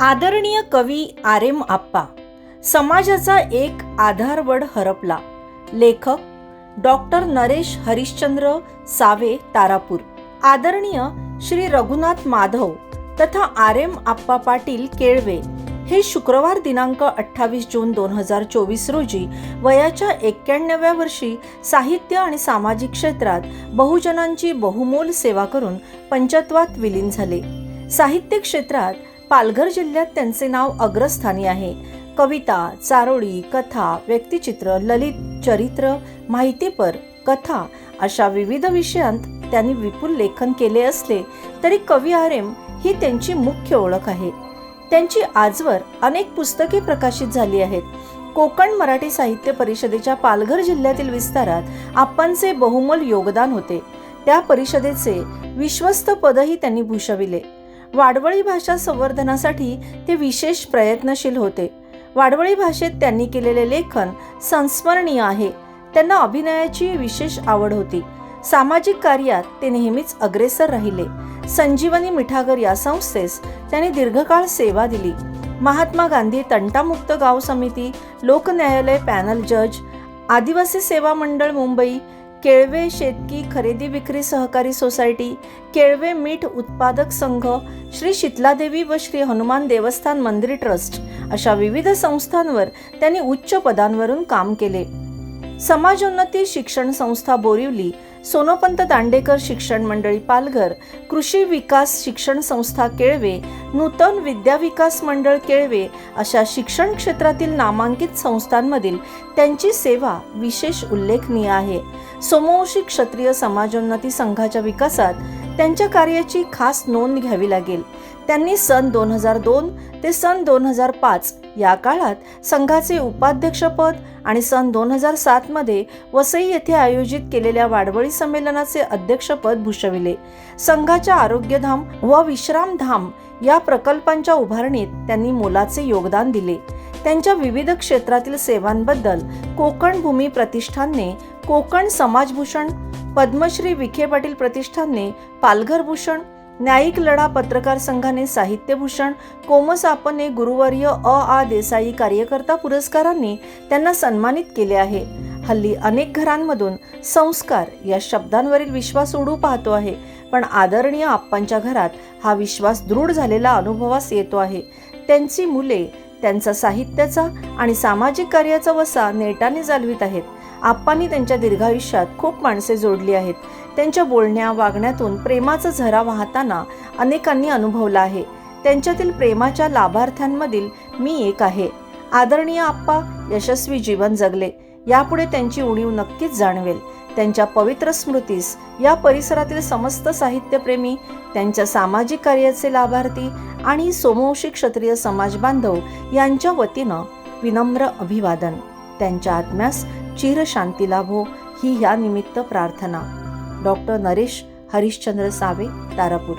आदरणीय कवी R M आप्पा समाजाचा एक आधारवड हरपला. लेखक डॉक्टर नरेश हरिश्चंद्र सावे तारापूर. आदरणीय श्री रघुनाथ माधव तथा आर एम आप्पा पाटील केळवे. हे शुक्रवार दिनांक अठ्ठावीस जून दोन हजार चोवीस रोजी वयाच्या एक्क्याण्णव्या वर्षी साहित्य आणि सामाजिक क्षेत्रात बहुजनांची बहुमोल सेवा करून पंचत्वात विलीन झाले. साहित्य क्षेत्रात पालघर जिल्ह्यात त्यांचे नाव अग्रस्थानी आहे. कविता चारोळी कथा व्यक्तिचित्र ललित चरित्र माहितीपर कथा अशा विविध विषयांत त्यांनी विपुल लेखन केले असले तरी कवी आर एम ही त्यांची मुख्य ओळख आहे. त्यांची आजवर अनेक पुस्तके प्रकाशित झाली आहेत. कोकण मराठी साहित्य परिषदेच्या पालघर जिल्ह्यातील विस्तारात आप्पांचे बहुमोल योगदान होते. त्या परिषदेचे विश्वस्त पदही त्यांनी भूषविले. वाडवळी भाषा संवर्धनासाठी ते विशेष प्रयत्नशील होते. वाडवळी भाषेत त्यांनी केलेले लेखन संस्मरणीय आहे. त्यांना अभिनयाची विशेष आवड होती. सामाजिक कार्यात ते नेहमीच अग्रेसर राहिले. संजीवनी मिठागर या संस्थेस त्यांनी दीर्घकाळ सेवा दिली. महात्मा गांधी तंटामुक्त गाव समिती लोकन्यायालय पॅनल जज आदिवासी सेवा मंडळ मुंबई केळवे शेतकी खरेदी विक्री सहकारी सोसायटी केळवे मीठ उत्पादक संघ श्री शीतलादेवी व श्री हनुमान देवस्थान मंदिर ट्रस्ट अशा विविध संस्थांवर त्यांनी उच्च पदांवरून काम केले. समाजोन्नती शिक्षण संस्था बोरिवली सोनोपंत दांडेकर शिक्षण मंडळी पालघर कृषी विकास शिक्षण संस्था केळवे नूतन विद्या विकास मंडळ केळवे अशा शिक्षण क्षेत्रातील नामांकित संस्थांमधील त्यांची सेवा विशेष उल्लेखनीय आहे. सोमवंशी क्षत्रिय समाजोन्नती संघाच्या विकासात त्यांच्या कार्याची खास नोंद घ्यावी लागेल. त्यांनी सन दोन हजार दोन ते सन दोन हजार पाच या काळात संघाचे उपाध्यक्षपद आणि सन दोन हजार सातमध्ये वसई येथे आयोजित केलेल्या वाडवळी संमेलनाचे अध्यक्षपद भूषविले. संघाच्या आरोग्यधाम व विश्रामधाम या प्रकल्पांच्या उभारणीत त्यांनी मोलाचे योगदान दिले. त्यांच्या विविध क्षेत्रातील सेवांबद्दल कोकण भूमी प्रतिष्ठानने कोकण समाजभूषण पद्मश्री विखे पाटील प्रतिष्ठानने पालघर भूषण न्यायिक लढा पत्रकार संघाने साहित्यभूषण कोमस आपने गुरुवर्य अ. आ. देसाई कार्यकर्ता पुरस्कारांनी त्यांना सन्मानित केले आहे. हल्ली अनेक घरांमधून संस्कार या शब्दांवरील विश्वास उडू पाहतो आहे पण आदरणीय आप्पांच्या घरात हा विश्वास दृढ झालेला अनुभवास येतो आहे. त्यांची मुले त्यांचा साहित्याचा आणि सामाजिक कार्याचा वसा नेटाने जालवित आहेत. आप्पांनी त्यांच्या दीर्घायुष्यात खूप माणसे जोडली आहेत. त्यांच्या बोलण्या वागण्यातून प्रेमाचा झरा वाहताना अनेकांनी अनुभवला आहे. त्यांच्यातील प्रेमाच्या लाभार्थ्यांमधील मी एक आहे. आदरणीय आप्पा यशस्वी जीवन जगले. यापुढे त्यांची उणीव नक्कीच जाणवेल. त्यांच्या पवित्र स्मृतीस या परिसरातील समस्त साहित्यप्रेमी त्यांच्या सामाजिक कार्याचे लाभार्थी आणि सोमवंशी क्षत्रिय समाज बांधव यांच्या वतीनं विनम्र अभिवादन. त्यांच्या आत्म्यास चिरशांती लाभो ही या निमित्त प्रार्थना. डॉक्टर नरेश हरिश्चंद्र सावे तारापूर.